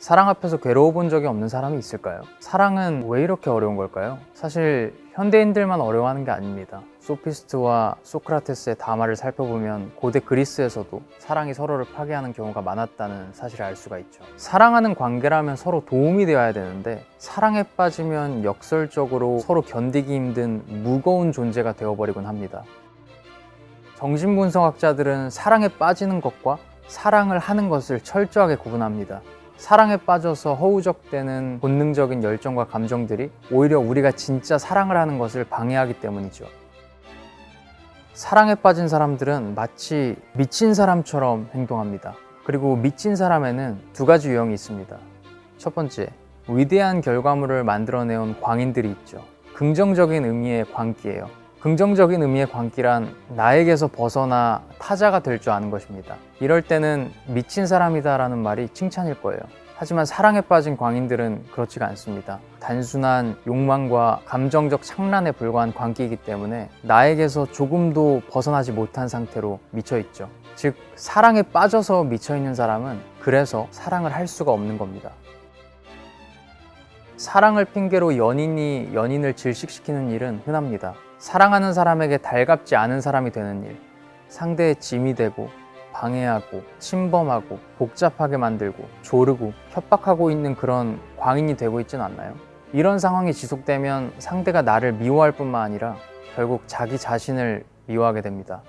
사랑 앞에서 괴로워 본 적이 없는 사람이 있을까요? 사랑은 왜 이렇게 어려운 걸까요? 사실 현대인들만 어려워하는 게 아닙니다. 소피스트와 소크라테스의 담화를 살펴보면 고대 그리스에서도 사랑이 서로를 파괴하는 경우가 많았다는 사실을 알 수가 있죠. 사랑하는 관계라면 서로 도움이 되어야 되는데 사랑에 빠지면 역설적으로 서로 견디기 힘든 무거운 존재가 되어버리곤 합니다. 정신분석학자들은 사랑에 빠지는 것과 사랑을 하는 것을 철저하게 구분합니다. 사랑에 빠져서 허우적대는 본능적인 열정과 감정들이 오히려 우리가 진짜 사랑을 하는 것을 방해하기 때문이죠. 사랑에 빠진 사람들은 마치 미친 사람처럼 행동합니다. 그리고 미친 사람에는 두 가지 유형이 있습니다. 첫 번째, 위대한 결과물을 만들어내온 광인들이 있죠. 긍정적인 의미의 광기예요. 긍정적인 의미의 광기란 나에게서 벗어나 타자가 될 줄 아는 것입니다. 이럴 때는 미친 사람이다라는 말이 칭찬일 거예요. 하지만 사랑에 빠진 광인들은 그렇지가 않습니다. 단순한 욕망과 감정적 창란에 불과한 광기이기 때문에 나에게서 조금도 벗어나지 못한 상태로 미쳐 있죠. 즉, 사랑에 빠져서 미쳐 있는 사람은 그래서 사랑을 할 수가 없는 겁니다. 사랑을 핑계로 연인이 연인을 질식시키는 일은 흔합니다. 사랑하는 사람에게 달갑지 않은 사람이 되는 일, 상대의 짐이 되고 방해하고 침범하고 복잡하게 만들고 조르고 협박하고 있는 그런 광인이 되고 있지는 않나요? 이런 상황이 지속되면 상대가 나를 미워할 뿐만 아니라 결국 자기 자신을 미워하게 됩니다.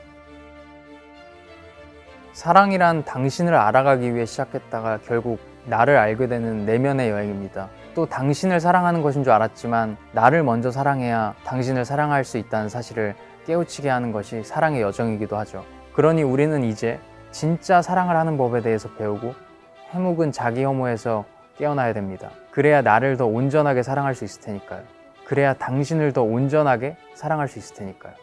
사랑이란 당신을 알아가기 위해 시작했다가 결국 나를 알게 되는 내면의 여행입니다. 또 당신을 사랑하는 것인 줄 알았지만 나를 먼저 사랑해야 당신을 사랑할 수 있다는 사실을 깨우치게 하는 것이 사랑의 여정이기도 하죠. 그러니 우리는 이제 진짜 사랑을 하는 법에 대해서 배우고 해묵은 자기 혐오에서 깨어나야 됩니다. 그래야 나를 더 온전하게 사랑할 수 있을 테니까요. 그래야 당신을 더 온전하게 사랑할 수 있을 테니까요.